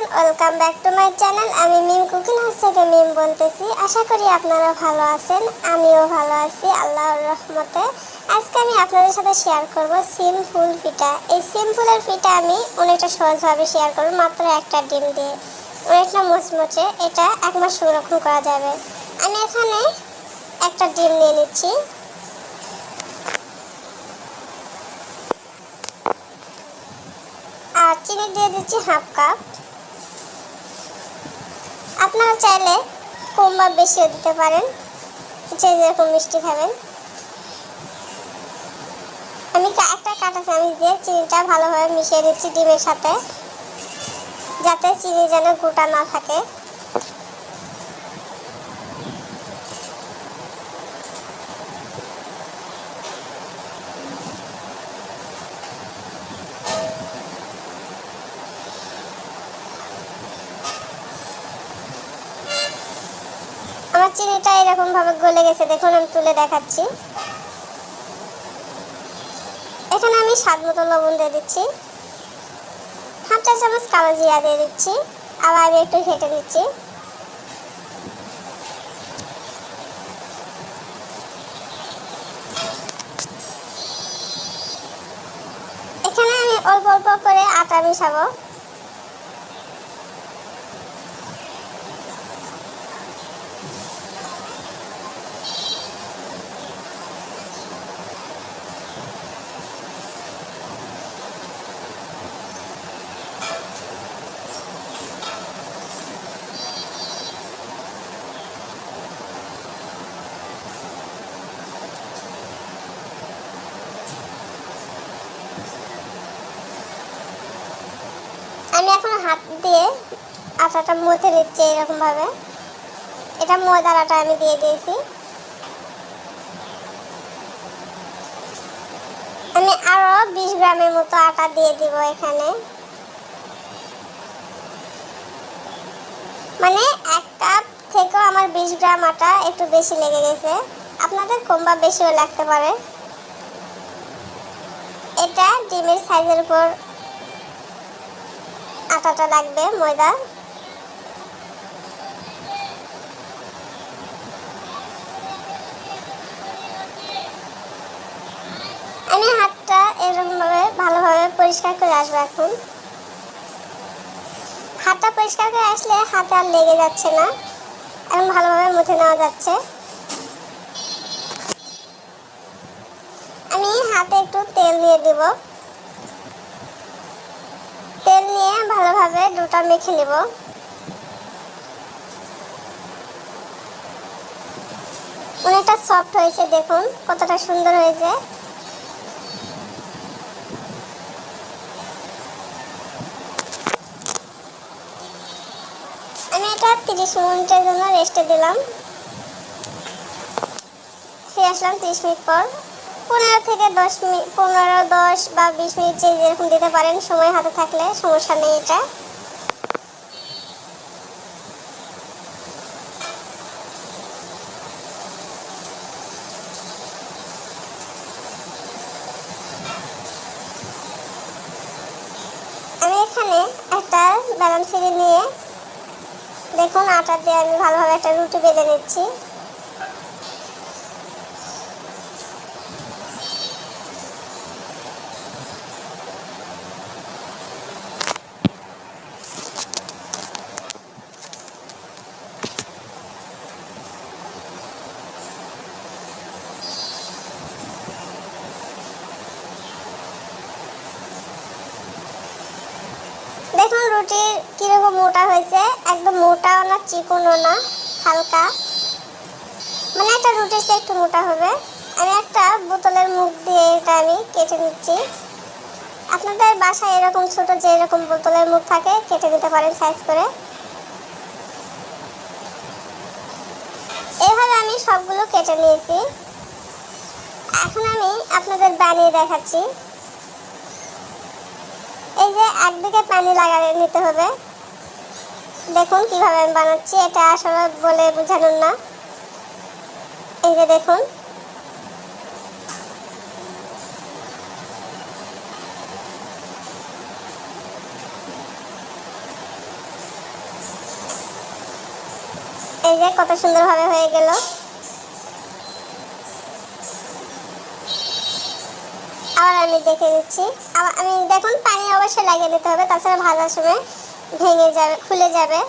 Everyone welcome back to my channel আমি Mim cooking house থেকে মিম বলতেছি। আশা করি আপনারা ভালো আছেন, আমিও ভালো আছি, আল্লাহর রহমতে। আজকে আমি আপনাদের সাথে শেয়ার করব সিম্পল পিঠা। এই সিম্পলের পিঠা আমি অনেকটা সহজভাবে শেয়ার করব, মাত্র একটা ডিম দিয়ে। অনেকটা মুচমুচে, এটা এক মাস সংরক্ষণ করা যাবে। আমি এখানে একটা ডিম নিয়ে নিচ্ছি। আর চিনি দিয়ে দিচ্ছি হাফ কাপ। আপনারা চাইলে কম বা বেশিও দিতে পারেন। যে যেরকম মিষ্টি খাবেন। আমি একটা কাঁটা চামচ দিয়ে চিনিটা ভালোভাবে মিশিয়ে দিচ্ছি ডিমের সাথে। যাতে চিনি যেন গোটা না থাকে। চিনিটা এরকম ভাবে গলে গেছে, দেখুন আমি তুলে দেখাচ্ছি। এখানে আমি স্বাদ মতো লবণ দিয়ে দিচ্ছি। হাফ চা চামচ কালো জিরা দিয়ে দিচ্ছি আবার আমি একটু ঘেটে নিচ্ছি। এখানে আমি অল্প অল্প করে আটা মিশাবো। আমি এখন হাত দিয়ে আটাটা মথে নিচ্ছি এরকম ভাবে এটা ময়দার আটা আমি দিয়ে দিয়েছি। আমি আরও বিশ গ্রামের মতো আটা দিয়ে দিব এখানে। মানে এক কাপ থেকেও আমার বিশ গ্রাম আটা একটু বেশি লেগে গেছে। আপনাদের কম বা বেশিও লাগতে পারে। এটা ডিমের সাইজের উপর আটাটা লাগবে ময়দা। আমি হাতটা এরকমভাবে ভালোভাবে পরিষ্কার করে আসব এখন। হাতটা পরিষ্কার করে আসলে হাতে আর লেগে যাচ্ছে না, এখন ভালোভাবে মুছে নেওয়া যাচ্ছে। আমি হাতে একটু তেল দিয়ে দিব। নিয়ে ভালোভাবে দুটা মেখে নেব। অনেকটা সফট হয়েছে, দেখুন, কতটা সুন্দর হয়েছে। আমি এটা তিরিশ মিনিটের জন্য রেস্টে দিলাম। ফিরে আসলাম তিরিশ মিনিট পর। পনেরো থেকে দশ মিনিট পনেরো, দশ বা বিশ মিনিট যে যেরকম দিতে পারেন, সময় হাতে থাকলে সমস্যা নেই এটা। আমি এখানে একটা নিয়ে দেখুন, আটা দিয়ে আমি ভালোভাবে একটা রুটি বেলে নিচ্ছি দেখুন রুটি কীরকম মোটা হয়েছে? একদম মোটাও না, চিকনও না, হালকা। মানে একটা রুটির চেয়ে একটু মোটা হবে। আমি একটা বোতলের মুখ দিয়ে এটা আমি কেটে নিচ্ছি। আপনাদের বাসায় এরকম ছোট যে এরকম বোতলের মুখ থাকে, কেটে নিতে পারেন সাইজ করে। এভাবে আমি সবগুলো কেটে নিয়েছি। এখন আমি আপনাদের বানিয়ে দেখাচ্ছি। এই যে একদিকে পানি লাগাতে নিতে হবে। দেখুন কীভাবে আমি বানাচ্ছি, এটা আসলে বলে বোঝানোর না। এই যে দেখুন। এই যে কত সুন্দরভাবে হয়ে গেল। আবার আমি দেখে দিচ্ছি আবার আমি দেখুন, পানি অবশ্যই লাগিয়ে দিতে হবে, তাছাড়া ভাজার সময় ভেঙে যাবে খুলে যাবে।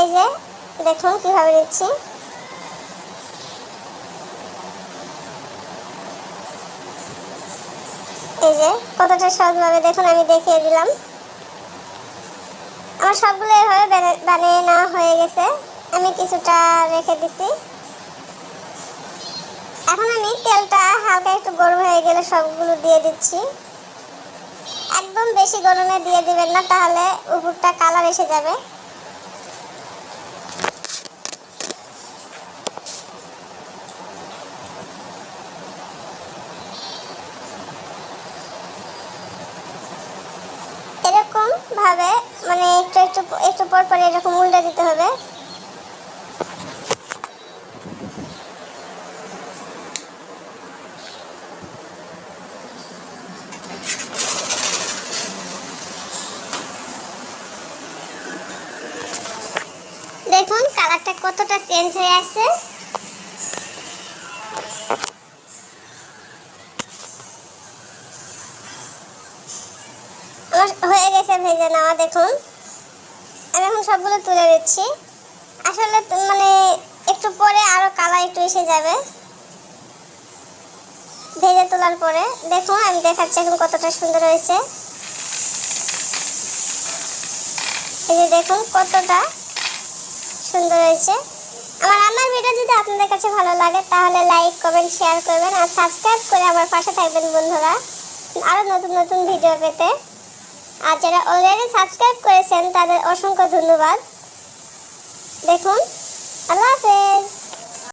এই যে, দেখুন কীভাবে দিচ্ছি এই যে, কতটা সহজভাবে দেখুন, আমি দেখিয়ে দিলাম। আমার সবগুলো এভাবে বানিয়ে নেওয়া হয়ে গেছে। আমি কিছুটা রেখে দিছি। এখন আমি তেলটা হালকা একটু গরম হয়ে গেলে সবগুলো দিয়ে দিচ্ছি। একদম বেশি গরমে দিয়ে দিবেন না, তাহলে উপরটা কালার এসে যাবে। এরকম ভাবে মানে একটু একটু একটু পর পর এরকম উল্টে দিতে হবে দেখুন কালারটা কতটা চেঞ্জ হয়ে আমার হয়ে গেছে ভেজে নেওয়া দেখুন। আমি এখন সবগুলো তুলে দিচ্ছি আসলে মানে একটু পরে আরও কালার একটু এসে যাবে। ভেজে তোলার পরে। দেখুন, আমি দেখাচ্ছি এখন কতটা সুন্দর হয়েছে। এই যে দেখুন, কতটা সুন্দর হয়েছে। আমার আমার ভিডিও যদি আপনাদের কাছে ভালো লাগে, তাহলে লাইক কমেন্ট শেয়ার করবেন আর সাবস্ক্রাইব করে আমার পাশে থাকবেন বন্ধুরা। আরও নতুন নতুন ভিডিও পেতে। আর যারা অলরেডি সাবস্ক্রাইব করেছেন, তাদের অসংখ্য ধন্যবাদ। দেখুন, আল্লাহ হাফেজ।